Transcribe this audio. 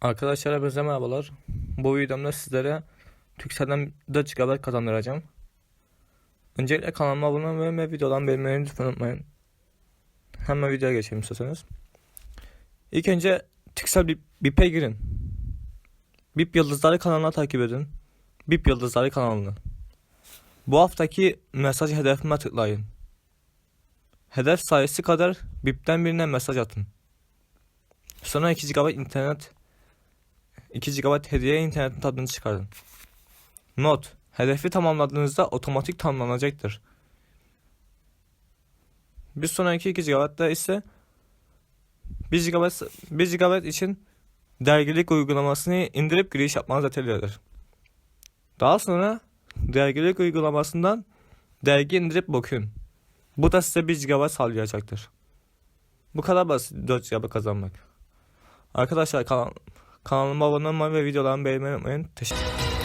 Arkadaşlar hepinize merhabalar. Bu videomda sizlere Turkcell'den 4 GB kazandıracağım. Öncelikle kanalıma abone olmayı ve videodan beğenmeyi lütfen unutmayın. Hemen videoya geçelim istiyorsanız. İlk önce Turkcell Bip- Bip'e girin. Bip Yıldızları kanalına takip edin. Bip Yıldızları kanalını. Bu haftaki mesaj hedefime tıklayın. Hedef sayısı kadar Bip'ten birine mesaj atın. Sonra 2 GB internet 2 GB hediye internetin tadını çıkarın. Not. Hedefi tamamladığınızda otomatik tamamlanacaktır. Bir sonraki 2 GB'da ise 1 GB, 1 GB için dergilik uygulamasını indirip giriş yapmanız yeterlidir. Daha sonra dergilik uygulamasından dergi indirip bakın. Bu da size 1 GB sağlayacaktır. Bu kadar basit 4 GB kazanmak. Arkadaşlar kanal, kanalıma abone olmayı ve videolarımı beğenmeyi unutmayın. Teşekkür